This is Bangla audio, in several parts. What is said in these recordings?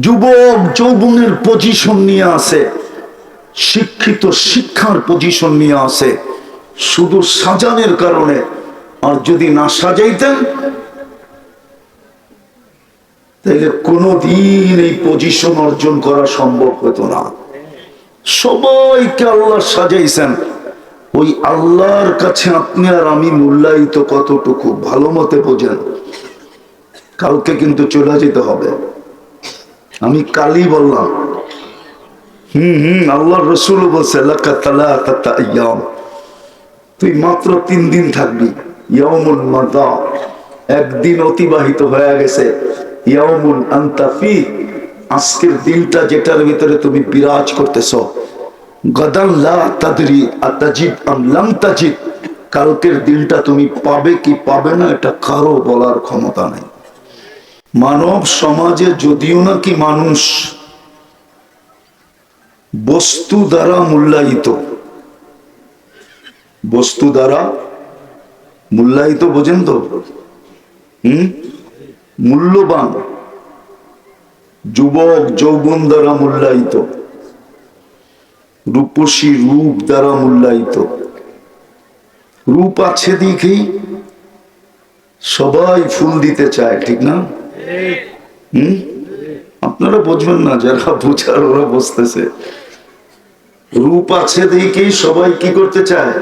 যুবক যৌবনের পজিশন নিয়ে আছে, শিক্ষিত শিক্ষার পজিশন নিয়ে আছে, শুধু সাজানের কারণে। আর যদি না সাজাইতেন, তাহলে কোনোদিন এই পজিশন অর্জন করা সম্ভব হতো না। সবাইকে আল্লাহ সাজাইছেন। ওই আল্লাহর কাছে আপনি আর আমি মূল্যায়িত কতটুকু, ভালো মতে বোঝেন? কালকে কিন্তু চলে যেতে হবে। আমি কালই বললাম। হুম হুম আল্লাহ রসুল বলছে। তুই মাত্র তিন দিন থাকবি। মাদা, একদিন অতিবাহিত হয়ে গেছে। আন্তাফি আজকের দিনটা যেটার ভিতরে তুমি বিরাজ করতেছ। কালকের দিনটা তুমি পাবে কি পাবে না, এটা কারও বলার ক্ষমতা নেই। মানব সমাজে যদিও নাকি মানুষ বস্তু দ্বারা মূল্যায়িত। বস্তু দ্বারা মূল্যায়িত, বোঝেন তো? হম? মূল্যবান। যুবক, যৌবন দ্বারা মূল্যায়িত। রূপসী রূপ দ্বারা মূল্যায়িত। রূপ আছে দেখেই সবাই ফুল দিতে চায়, ঠিক না? আপনারা বুঝবেন না, যারা বুঝার, ওরা বসতেছে রূপ আছে দেখেই সবাই কি করতে চায়?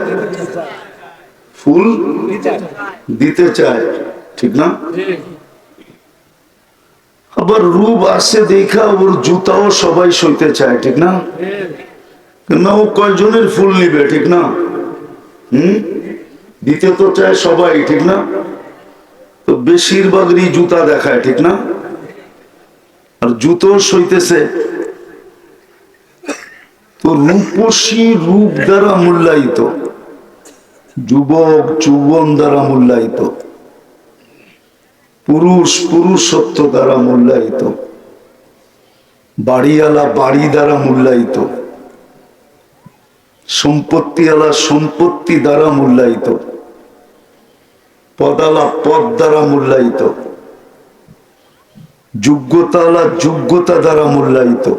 ফুল দিতে চায়, ঠিক না? আবার রূপ আছে দেখা, ওর জুতাও সবাই সইতে চায়, ঠিক না? না ও কয়জনের ফুল নিবে, ঠিক না? হম? দিতে তো চায় সবাই, ঠিক না? তো বেশিরভাগই জুতা দেখায়, ঠিক না? আর জুতো সইতেছে তো রূপসী রূপ দ্বারা মূল্যায়িত, যুবক, যুবন দ্বারা মূল্যায়িত, পুরুষ, পুরুষত্ব দ্বারা মূল্যায়িত, বাড়িওয়ালা, বাড়ি দ্বারা মূল্যায়িত, সম্পত্তিওয়ালা, সম্পত্তি দ্বারা মূল্যায়িত। পদালা পদ দ্বারা মূল্যায়িত। যোগ্যতাওয়ালা যোগ্যতা দ্বারা মূল্যায়িত।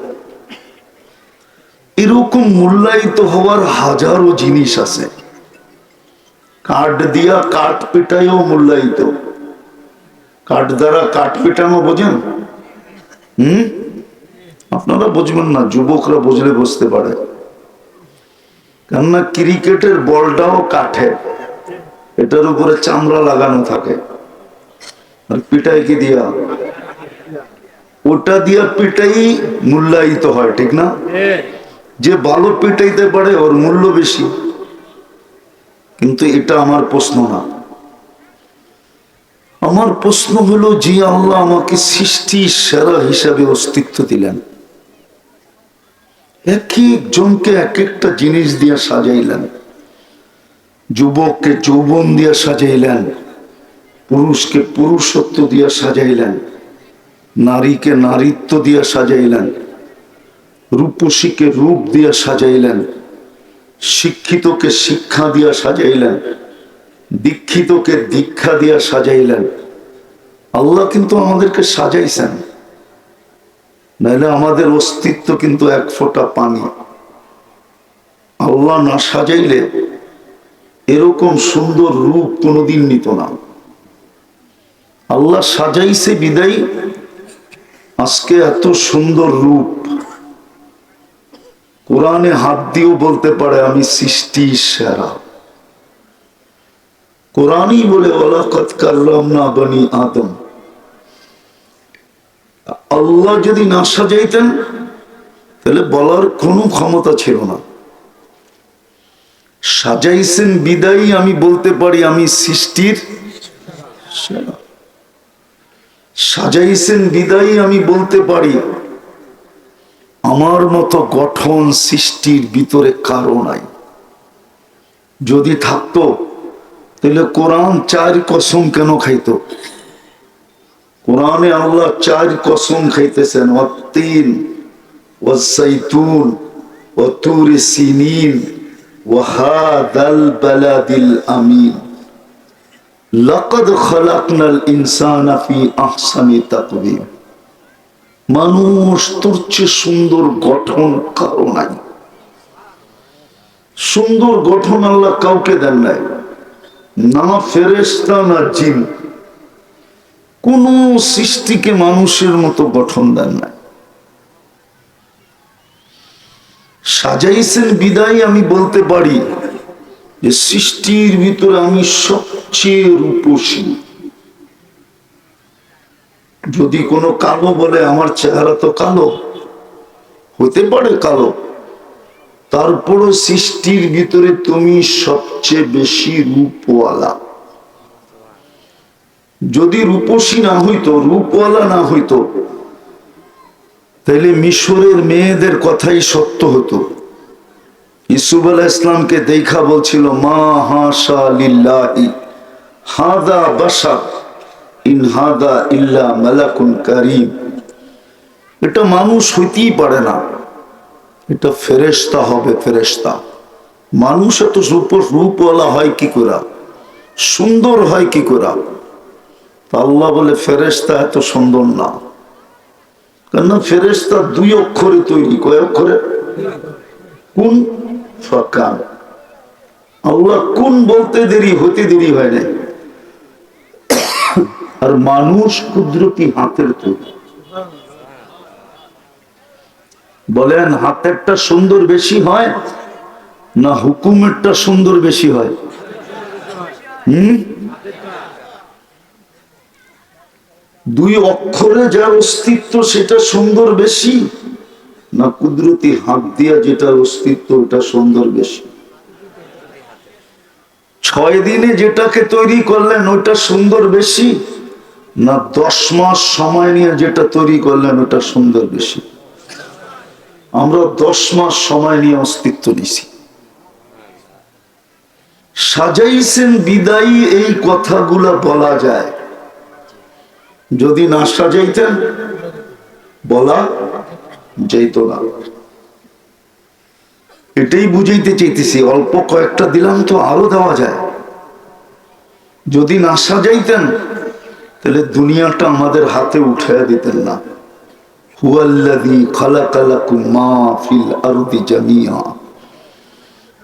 এরকম মূল্যায়িত হওয়ার হাজারো জিনিস আছে। কাঠ দিয়া কাঠ পেটাইও মূল্যায়িত। কাঠ দ্বারা কাঠ পেটানো বোঝেন? হম? আপনারা বুঝবেন না, যুবকরা বুঝলে বুঝতে পারে। কেননা ক্রিকেটের বলটাও কাঠে এটার উপরে চামড়া লাগানো থাকে। আর পিটাই কি দিয়া? ওটা দিয়া পিটাই মূল্যায়িত হয়, ঠিক না? যে ভালো পিটাইতে পারে, ওর মূল্য বেশি। কিন্তু এটা আমার প্রশ্ন না। আমার প্রশ্ন হলো যে আল্লাহ আমাকে সৃষ্টি সেরা হিসাবে অস্তিত্ব দিলেন। এক একজনকে এক একটা জিনিস দিয়ে সাজাইলেন। যুবককে যৌবন দিয়ে সাজাইলেন, পুরুষকে পুরুষত্ব দিয়ে সাজাইলেন, নারীকে নারীত্ব দিয়ে সাজাইলেন, রূপসীকে রূপ দিয়ে সাজাইলেন, শিক্ষিতকে শিক্ষা দিয়া সাজাইলেন, দীক্ষিতকে দীক্ষা দিয়া সাজাইলেন। আল্লাহ কিন্তু আমাদেরকে সাজাইছেন। নাহলে আমাদের অস্তিত্ব কিন্তু এক ফোঁটা পানি। আল্লাহ না সাজাইলে এরকম সুন্দর রূপ কোনোদিন নিত না। আল্লাহ সাজাইছে বিদায়, আজকে এত সুন্দর রূপ। কোরআনে হাত দিয়েও বলতে পারে, আমি সৃষ্টি সেরা। কোরআনই বলে ওলাকত কাল্লাম না বনি আদম। আল্লাহ যদি না সাজাইতেন, তাহলে বলার কোনো ক্ষমতা ছিল না। সাজাইছেন বিদায়ী, আমি বলতে পারি আমি সৃষ্টির। সাজাইছেন বিদায়ী, আমি বলতে পারি আমার মতো গঠন সৃষ্টির ভিতরে কারও নাই। যদি থাকতো, তাহলে কোরআন চার কসম কেন খাইতো? কোরআনে আল্লাহ চার কসম খাইতেছেন, অত্তিন ওয়াসাইতুন ওতুর সিনিন মানুষ তোর চেয়ে সুন্দর গঠন কারও নাই। সুন্দর গঠন আল্লাহ কাউকে দেন নাই। না ফেরেস্তা না জিন। কোন সৃষ্টিকে মানুষের মতো গঠন দেন নাই। সাজাইছেন বিদায় আমি বলতে পারি যে সৃষ্টির ভিতরে আমি সবচেয়ে রূপসী। যদি কোনো কালো বলে, আমার চেহারা তো কালো, হতে পারে কালো। তারপরও সৃষ্টির ভিতরে তুমি সবচেয়ে বেশি রূপওয়ালা। যদি রূপসী না হইতো, রূপওয়ালা না হইতো তাহলে মিশরের মেয়েদের কথাই সত্য হতো। ইসুফ আলাহ ইসলামকে দেখা বলছিল, মা হাসা লিল্লাহি, হাদা বাসা ইন হাদা ইল্লা মালাকুন কারিম। এটা মানুষ হইতেই পারে না। এটা ফেরেস্তা হবে ফেরেস্তা মানুষ এত রূপ রূপওয়ালা হয় কি করা? সুন্দর হয় কি করা? আল্লাহ বলে ফেরেস্তা এত সুন্দর না। কেননা ফেরেস্তা দুই অক্ষরে তৈরি। কয় অক্ষরে? কোন? ফাকান। আল্লাহ কোন বলতে দেরি, হতে দেরি হয় না আর মানুষ কুদরতি হাতের তৈরি। বলেন হাতেরটা সুন্দর বেশি হয় না হুকুমেরটা সুন্দর বেশি হয়? হম? দুই অক্ষরে যার অস্তিত্ব সেটা সুন্দর বেশি, না কুদরতি হাত দিয়া যেটার অস্তিত্ব ওটা সুন্দর বেশি? ছয় দিনে যেটাকে তৈরি করলেন ওটা সুন্দর বেশি, না দশ মাস সময় নিয়ে যেটা তৈরি করলেন ওটা সুন্দর বেশি? আমরা দশ মাস সময় নিয়ে অস্তিত্ব নিছি। সাজাইছেন বিদায়ী এই কথাগুলা বলা যায়। যদি না সাজাইতেন, বলা যাইত না। এটাই বুঝাইতে চাইতেছি, অল্প কয়েকটা দিলাম তো আরও দেওয়া যায়। যদি না সাজাইতেন, তাহলে দুনিয়াটা আমাদের হাতে উঠে দিতেন না।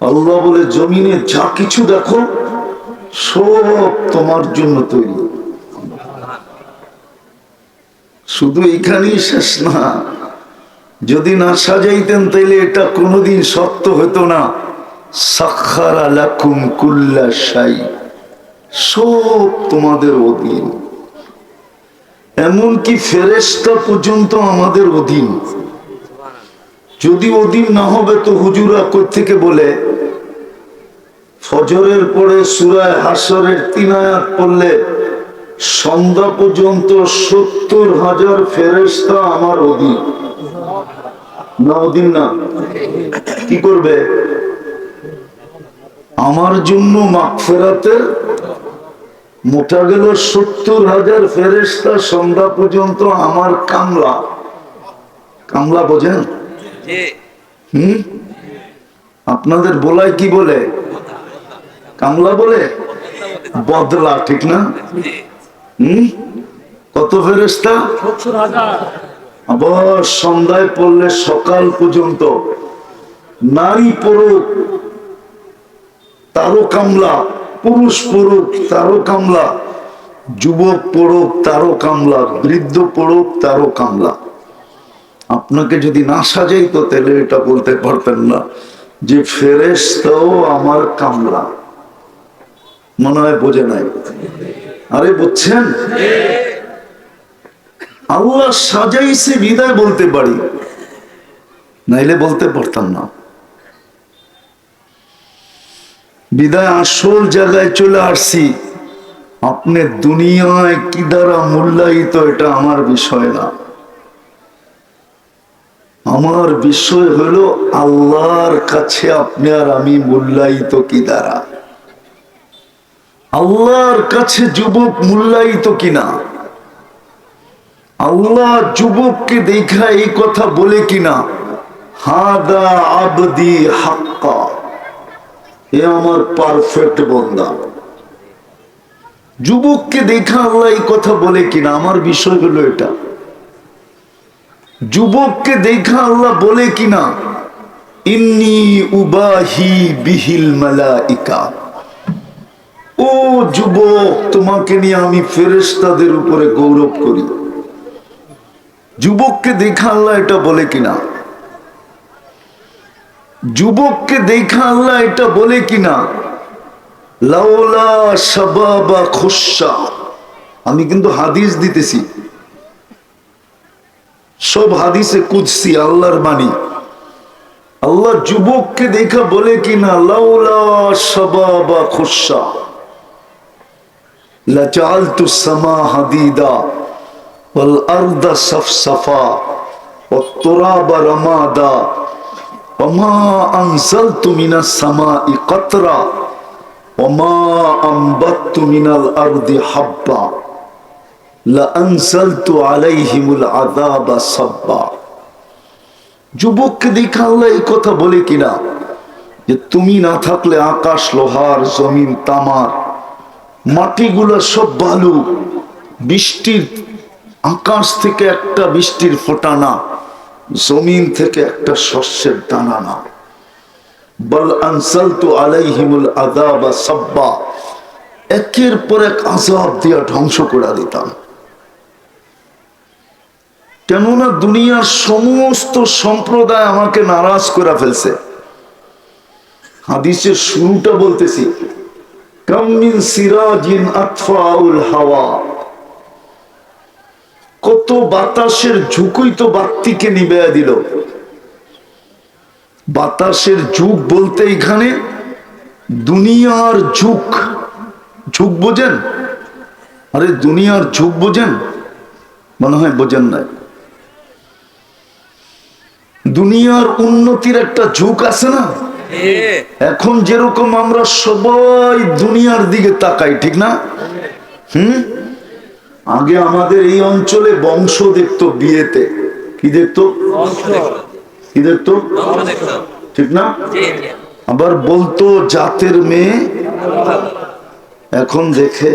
আল্লাহ বলে, জমিনে যা কিছু দেখো, সব তোমার জন্য তৈরি। শুধু এখানেই শেষ না। যদি না সাজাইতেন তাইলে এটা কোনোদিন সত্য হতো না। সাক্ষার কুল্লা সাই সব তোমাদের অধীন। এমনকি ফেরেস্তা পর্যন্ত আমাদের অধীন। যদি অধীন না হবে তো হুজুরা থেকে বলে? ফজরের পরে সুরায় হাসরের তিন আয়াত পড়লে সন্ধ্যা পর্যন্ত সত্তর হাজার ফেরেস্তা আমার অধীন। না অধীন না। কি করবে? আমার জন্য মাগফেরাতের মোটা গেল সত্তর হাজার ফেরেস্তা সন্ধ্যা পর্যন্ত আমার কামলা। কামলা বোঝেন? হুম? আপনাদের বলায় কি বলে? কামলা বলে? বদলা ঠিক না? কত ফেরেস্তা আবার সন্ধ্যায় পড়লে সকাল পর্যন্ত নারী পড়ুক তারও কামলা পুরুষ পড়ুক তারও কামলা যুবক পড়ুক তারও কামলা বৃদ্ধ পড়ুক তারও কামলা আপনাকে যদি না সাজাইতো তাহলে এটা বলতে পারতেন না যে ফেরেস্তাও আমার কামলা। মনে হয় বোঝে নাই। আরে বুঝছেন? আল্লাহ সাজাইছে বিদায় বলতে পারি। নাইলে বলতে পারতাম না। বিদায় আসল জায়গায় চলে আসছি। আপনি দুনিয়ায় কি দ্বারা মূল্যায়িত এটা আমার বিষয় না। আমার বিষয় হলো আল্লাহর কাছে আপনি আর আমি মূল্যায়িত কি দ্বারা? আল্লাহর কাছে যুবক মূল্যায়িত কিনা? আল্লাহ যুবককে দেখা এই কথা বলে কিনা? হাদা আবদি হাক্কা। এ আমার পারফেক্ট বন্দা। যুবককে দেখা আল্লাহ এই কথা বলে কিনা? আমার বিষয় হলো এটা। যুবককে দেখা আল্লাহ বলে কিনা? ইন্নি উবাহি বিহিল মালাইকা। ও যুবক, তোমাকে নিয়ে আমি ফেরেশতাদের উপরে গৌরব করি। যুবককে দেখা আল্লাহ এটা বলে কিনা? যুবককে দেখা আল্লাহ এটা বলে কিনা? আমি কিন্তু হাদিস দিতেছি। সব হাদিসে কুদসি, আল্লাহর বাণী। আল্লাহ যুবককে দেখা বলে কিনা? লাউলা শাবাবা খুশা لجعلت السماء حديدا والأرض صفصفا والتراب رمادا وما أنزلت من السماء قطرا وما أنبت من الأرض حبا لأنزلت عليهم العذاب صبا যুবককে দেখা আল্লাহ এই কথা বলে কিনা যে তুমি না থাকলে আকাশ লোহার জমিন তামার মাটিগুলো সব বালু। বৃষ্টির আকাশ থেকে একটা বৃষ্টির ফোঁটা না জমিন থেকে একটা শস্যের দানা বল আনসালতু আলাইহিমুল আযাবা সাব্বা। একের পর এক আযাব দিয়া ধ্বংস করে দিতাম। কেননা দুনিয়ার সমস্ত সম্প্রদায় আমাকে নারাজ করে ফেলছে। হাদিসের শুরুটা বলতেছি হাওয়া। কত বাতাসের ঝুঁকুই তো বাত্তিকে নিবে দিল। বাতাসের ঝুঁক বলতে এখানে দুনিয়ার ঝুঁক। ঝুঁক বোঝেন? আরে দুনিয়ার ঝুঁক বোঝেন? মনে হয় বোঝেন না দুনিয়ার উন্নতির একটা ঝুঁক আছে না? এখন যেরকম আমরা সবাই দুনিয়ার দিকে তাকাই ঠিক না? হুম? আগে আমাদের এই অঞ্চলে বংশ দেখতো বিয়েতে। কি দেখতো? কি দেখতো? ঠিক না? আবার বলতো জাতের মেয়ে। এখন দেখে।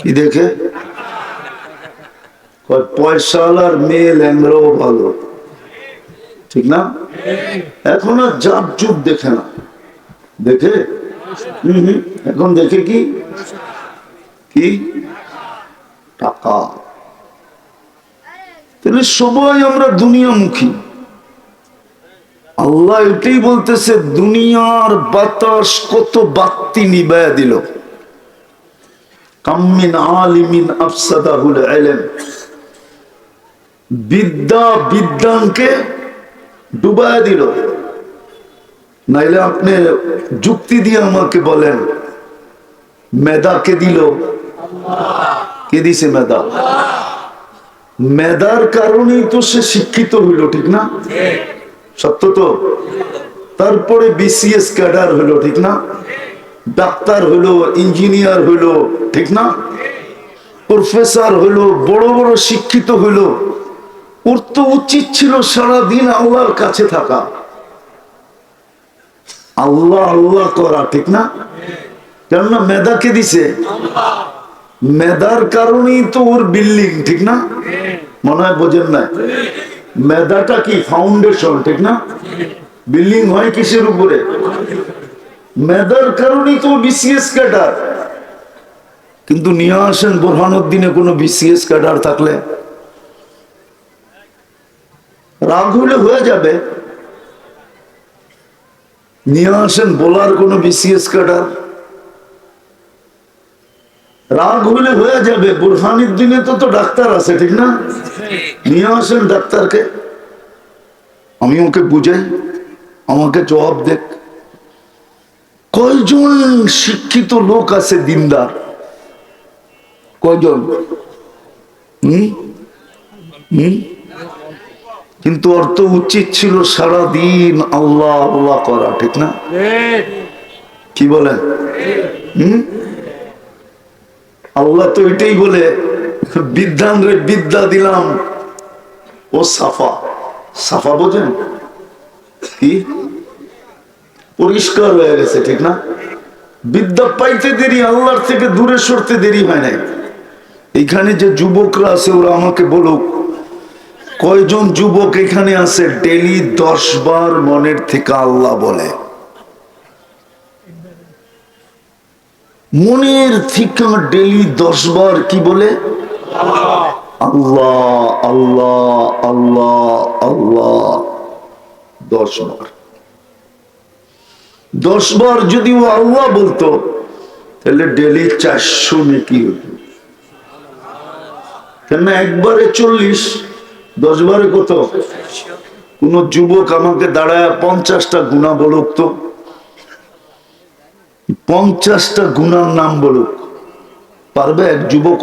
কি দেখে? পয়সাওয়ালার মেয়ে ল্যাংরাও ভালো। ঠিক না? এখন আর জাত যুগ দেখে না। দেখে? এখন দেখে কি? কি? টাকা। তাহলে সবাই আমরা দুনিয়ামুখী। আল্লাহ এটাই বলতেছে, দুনিয়ার বাতাস কত বাত্তি নিবায়া দিল। কাম্মিন আলিমিন আফসাদাহুল ইলম বিদ্যা বিদ্যানকে ডুবায় দিল। নাইলে আপনি যুক্তি দিয়ে আমাকে বলেন, মেধা কে দিল? কে দিছে মেধা? মেধার কারণেই তো সে শিক্ষিত হইল, ঠিক না? সত্য তো? তারপরে বিসিএস ক্যাডার হইল, ঠিক না? ডাক্তার হইল, ইঞ্জিনিয়ার হইল, ঠিক না? প্রফেসর হইল, বড় বড় শিক্ষিত হইল। ওর তো উচিত ছিল সারাদিন আল্লাহর কাছে থাকা। আল্লাহ আল্লাহ করা, ঠিক না? কেননা মেধাকে দিছে? মেধার কারণেই তো ওর বিল্ডিং, ঠিক না? মনে হয় বোঝেন না মেধাটা কি ফাউন্ডেশন, ঠিক না? বিল্ডিং হয় কিসের উপরে? মেধার কারণেই তো বিসিএস ক্যাডার। কিন্তু নিয়ে আসেন বোরহানুদ্দিনে কোনো বিসিএস ক্যাডার থাকলে। রাগ হলে হয়ে যাবে। নিয়ে আসেন বলার কোনো বিসিএস ক্যাডার। রাগ হলে হয়ে যাবে। বুরহানির দিনে তো তো ডাক্তার আছে ঠিক না? নিয়ে আসেন ডাক্তারকে। আমি ওকে বুঝাই আমাকে জবাব দেখ। কয়জন শিক্ষিত লোক আছে দিনদার? কয়জন? হম? হম? কিন্তু ওর তো উচিত ছিল সারাদিন আল্লাহ আল্লাহ করা, ঠিক না? কি বলেন হম? আল্লাহ তো এটাই বলে, বিদ্যান রে বিদ্যা দিলাম, ও সাফা। সাফা বোঝেন? কি? পরিষ্কার হয়ে গেছে, ঠিক না? বিদ্যা পাইতে দেরি, আল্লাহর থেকে দূরে সরতে দেরি হয় নাই। এখানে যে যুবকরা আছে, ওরা আমাকে বলুক কয়জন যুবক এখানে আছে? ডেলি দশ বার মনের থেকে আল্লাহ বলে। মনের থেকে ডেলি দশ বার কি বলে? আল্লাহ আল্লাহ আল্লাহ আল্লাহ। দশ বার। দশ বার যদি ও আল্লাহ বলতো, তাহলে ডেলি চারশো নাকি হতো। কেন একবারে চল্লিশ। দশ বারে কত? কোন যুবক আমাকে দাঁড়ায় পঞ্চাশটা গুণা বলুক তো। পঞ্চাশটা গুণার নাম বলুক। পারবে এক যুবক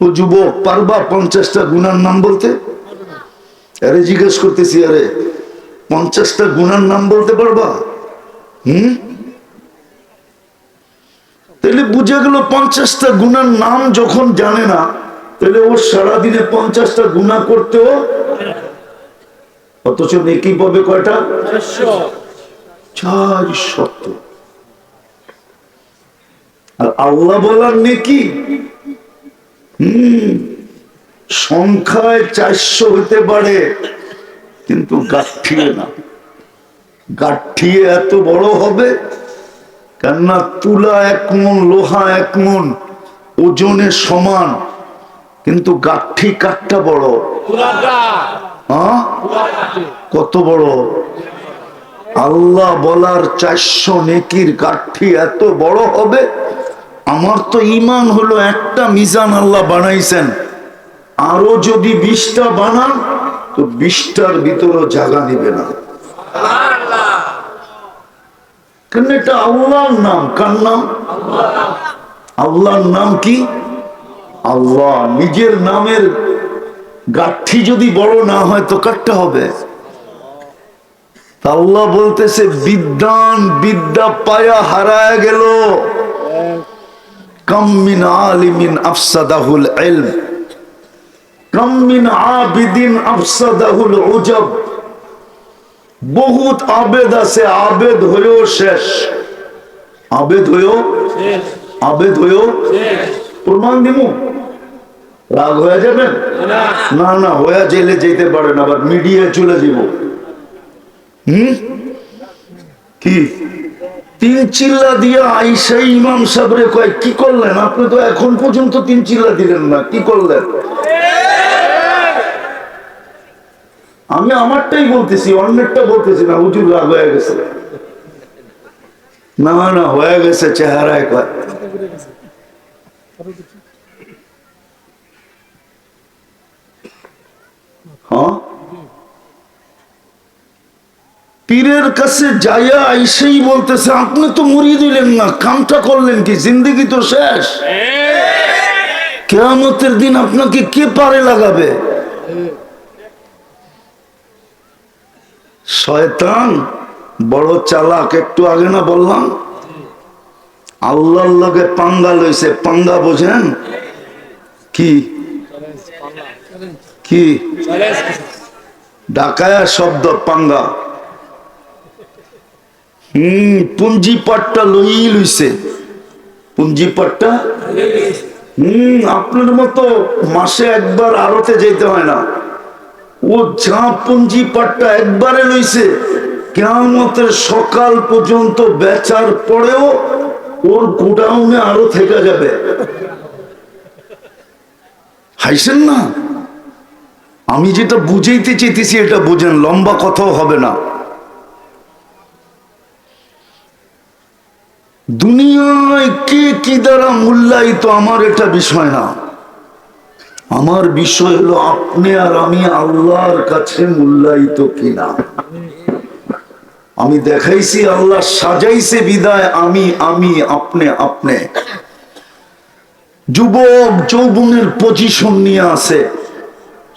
ও যুবক পারবা পঞ্চাশটা গুণার নাম বলতে? আরে জিজ্ঞেস করতেছি, আরে পঞ্চাশটা গুণার নাম বলতে পারবা? হুম? তাহলে বুঝে গেল পঞ্চাশটা গুণার নাম যখন জানে না তাহলে ও সারাদিনে পঞ্চাশটা গুণা করতেও, অথচ নেকি পাবে কয়টা? চার শত। আর আল্লাহ বলার নেকি? সংখ্যায় চারশো হতে পারে, কিন্তু গাঠিয়ে না। গাঠিয়ে এত বড় হবে, কেননা তুলা এক মন, লোহা এক মন ওজনে সমান। কিন্তু গাঠি কাঠটা বড়। হ্যাঁ? কত বড়? আল্লাহ বলার চারশো নেকির গাঠি এত বড় হবে? আমার তো ইমান হলো একটা মিজান আল্লাহ বানাইছেন। আরও যদি বিশটা বানান, তো বিশটার ভিতরও জায়গা নিবে না। কেন এটা আল্লাহর নাম? কার নাম। আল্লাহর নাম কি? আল্লাহ নিজের নামের গাঠি যদি বড় না হয় তো কাটতে হবে? আল্লাহ বলতেছে বিদ্যান বিদ্যা পায়া হারায় গেল। কাম্মিন আলিমিন আফসাদাহুল ইলম। কাম্মিন আবিদিন আফসাদাহুল উজব। বহুত আবেদ আছে আবেদ হয়েও শেষ। আবেদ হয়েও? আবেদ হয়েও? প্রমাণ দিব রাগ হয়ে যাবেন না। না হয়ে জেলে যেতে পারেন আবার মিডিয়ায় চলে যাব। হুম? কি? তিন চিল্লা দিয়ে আইসা ইমাম সাবরে কয় কি করলেন? আপনি তো এখন পর্যন্ত তিন চিল্লা দিলেন না কি করলেন? আমি আমারটাই বলতেছি অন্যেরটা বলতেছি না হুজুর রাগ হয়ে গেছে। না না হয়ে গেছে চেহারায় কয়। পীরের কাছে যাইয়া আইসেই বলতেছে আপনি তো মুড়িয়ে দিলেন না কামটা করলেন কি জিন্দগি তো শেষ কেয়ামতের দিন আপনাকে কে পারে লাগাবে শয়তান বড় চালাক একটু আগে না বললাম আল্লাহর লগে পাঙ্গা লইছে, পাঙ্গা বোঝেন? কি? কি? ডাকায়া শব্দ, পাঙ্গা। হম পুঞ্জি পাটটা লই লইছে। পুঞ্জি পাটটা হম, আপনার মতো মাসে একবার আড়তে যেতে হয় না। ও যা পুঞ্জি পাটটা একবারে লইছে কেমতের সকাল পর্যন্ত বেচার পরেও ওর গোডাউনে আরও থেকে যাবে। হাইছেন না? আমি যেটা বুঝাইতে চেয়েছি এটা বুঝেন, লম্বা কথাও হবে না। দুনিয়ায় কে, কি দ্বারা মূল্যায়িত, আমার এটা বিষয় না। আমার বিষয় হলো, আপনি আর আমি আল্লাহর কাছে মূল্যায়িত কিনা। আমি দেখাইছি, আল্লাহ সাজাইছে বিদায়, আমি আমি, আপনি আপনি। যুবক যৌবনের পজিশন নিয়ে আছে,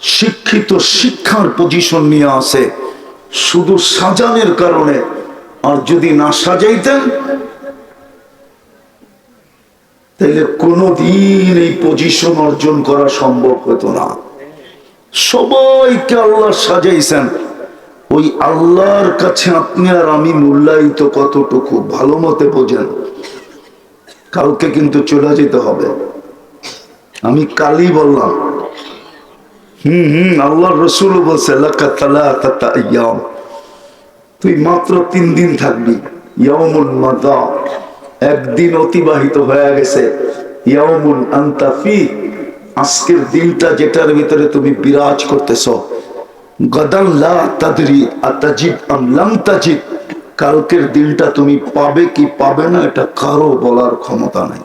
শিক্ষিত শিক্ষার পজিশন নিয়ে আছে, শুধু সাজানের কারণে। আর যদি না সাজাইতেন তাহলে কোনোদিন এই পজিশন অর্জন করা সম্ভব হতো না। সবাইকে আল্লাহ সাজাইছেন। ওই আল্লাহর কাছে আপনি আর আমি মূল্যায়িত কতটুকু ভালো মতে বোঝেন? কালকে কিন্তু চলে যেতে হবে। আমি কালই বললাম, হুম হুম আল্লাহ রসুল বলছে। তুই মাত্র তিন দিন থাকবি। ইয়ামুন মাদা, একদিন অতিবাহিত হয়ে গেছে। ইয়ামুন আনতা ফি, আজকের দিনটা যেটার ভিতরে তুমি বিরাজ করতেছ। গদান লা তাদরি আতাজিদ আম লাম তাজিদ কালকের দিনটা তুমি পাবে কি পাবে না, এটা কারও বলার ক্ষমতা নাই।